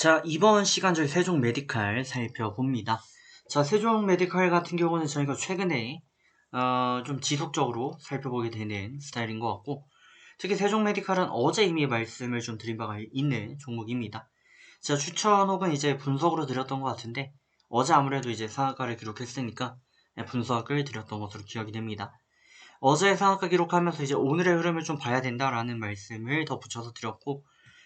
자, 이번 시간 저희 세종 메디칼 살펴봅니다. 자, 세종 메디칼 같은 경우는 저희가 최근에 어, 좀 지속적으로 살펴보게 되는 스타일인 것 같고 특히 세종 메디칼은 어제 이미 말씀을 좀 드린 바가 있는 종목입니다. 제가 추천 혹은 이제 분석으로 드렸던 것 같은데 어제 아무래도 이제 상한가를 기록했으니까 분석을 드렸던 것으로 기억이 됩니다. 어제 상한가 기록하면서 이제 오늘의 흐름을 좀 봐야 된다라는 말씀을 덧붙여서 드렸고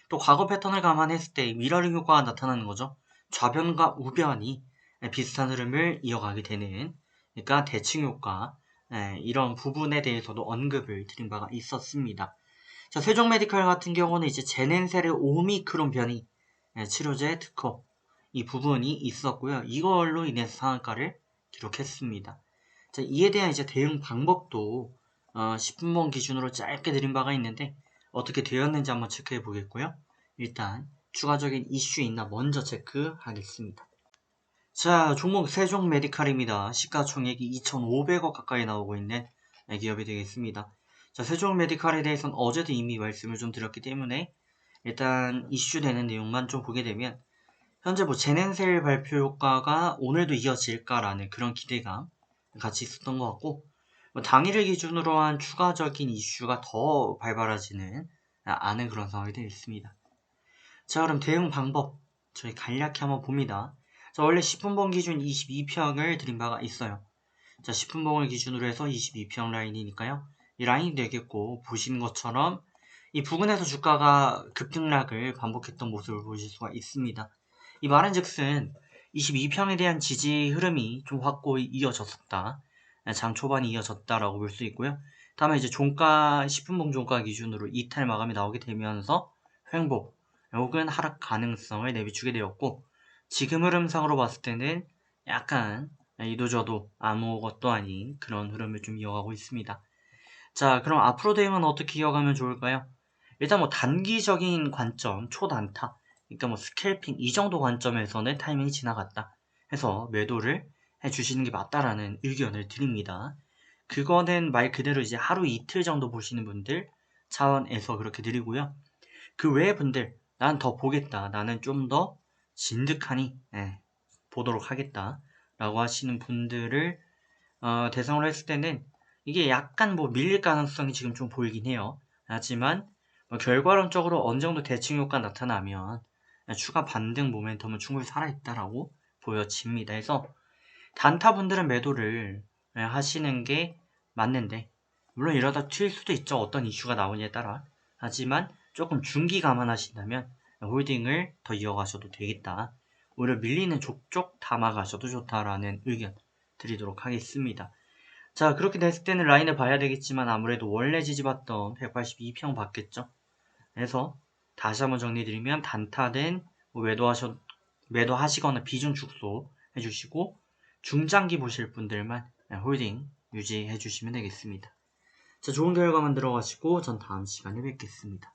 또 과거 패턴을 감안했을 때 미러링 효과가 나타나는 거죠. 좌변과 우변이 비슷한 흐름을 이어가게 되는 그러니까 대칭 효과 예, 이런 부분에 대해서도 언급을 드린 바가 있었습니다. 자, 세종 메디칼 같은 경우는 이제 제넨셀의 오미크론 변이 예, 치료제 특허 이 부분이 있었고요. 이걸로 인해서 상한가를 기록했습니다. 자, 이에 대한 이제 대응 방법도 어, 10분봉 기준으로 짧게 드린 바가 있는데 어떻게 되었는지 한번 체크해 보겠고요. 일단 추가적인 이슈 있나 먼저 체크하겠습니다. 자, 종목 세종 메디칼입니다. 시가총액이 2,500억 가까이 나오고 있는 기업이 되겠습니다. 자, 세종 메디칼에 대해서는 어제도 이미 말씀을 좀 드렸기 때문에 일단 이슈되는 내용만 좀 보게 되면 현재 뭐 제넨셀 발표 효과가 오늘도 이어질까라는 그런 기대감 같이 있었던 것 같고 뭐 당일을 기준으로 한 추가적인 이슈가 더 발발하지는 않은 그런 상황이 되어 있습니다. 자 그럼 대응 방법 저희 간략히 한번 봅니다. 자 원래 10분봉 기준 22평을 드린 바가 있어요. 자 10분봉을 기준으로 해서 22평 라인이니까요. 이 라인이 되겠고 보시는 것처럼 이 부근에서 주가가 급등락을 반복했던 모습을 보실 수가 있습니다. 이 말은즉슨 22평에 대한 지지 흐름이 좀 확고히 이어졌었다. 장 초반이 이어졌다라고 볼 수 있고요. 다음에 이제 종가 10분봉 종가 기준으로 이탈 마감이 나오게 되면서 횡보 혹은 하락 가능성을 내비추게 되었고 지금 흐름상으로 봤을 때는 약간 이도저도 아무것도 아닌 그런 흐름을 좀 이어가고 있습니다. 자 그럼 앞으로 대응은 어떻게 이어가면 좋을까요? 일단 뭐 단기적인 관점 초단타 그러니까 뭐 스캘핑 이 정도 관점에서는 타이밍이 지나갔다 해서 매도를 해주시는 게 맞다라는 의견을 드립니다. 그거는 말 그대로 이제 하루 이틀 정도 보시는 분들 차원에서 그렇게 드리고요. 그 외의 분들 난 더 보겠다. 나는 좀 더 진득하니 예, 보도록 하겠다. 라고 하시는 분들을 어, 대상으로 했을 때는 이게 약간 뭐 밀릴 가능성이 지금 좀 보이긴 해요. 하지만 뭐 결과론적으로 어느 정도 대칭 효과 나타나면 추가 반등 모멘텀은 충분히 살아있다라고 보여집니다. 그래서 단타분들은 매도를 예, 하시는 게 맞는데 물론 이러다 튈 수도 있죠. 어떤 이슈가 나오냐에 따라. 하지만 조금 중기 감안하신다면 홀딩을 더 이어가셔도 되겠다. 오히려 밀리는 족족 담아가셔도 좋다라는 의견 드리도록 하겠습니다. 자 그렇게 됐을 때는 라인을 봐야 되겠지만 아무래도 원래 지지받던 182평 받겠죠. 그래서 다시 한번 정리드리면 단타된 뭐 매도하셔, 매도하시거나 비중 축소 해주시고 중장기 보실 분들만 홀딩 유지해 주시면 되겠습니다. 자, 좋은 결과 만 들어 가시고 전 다음 시간에 뵙겠습니다.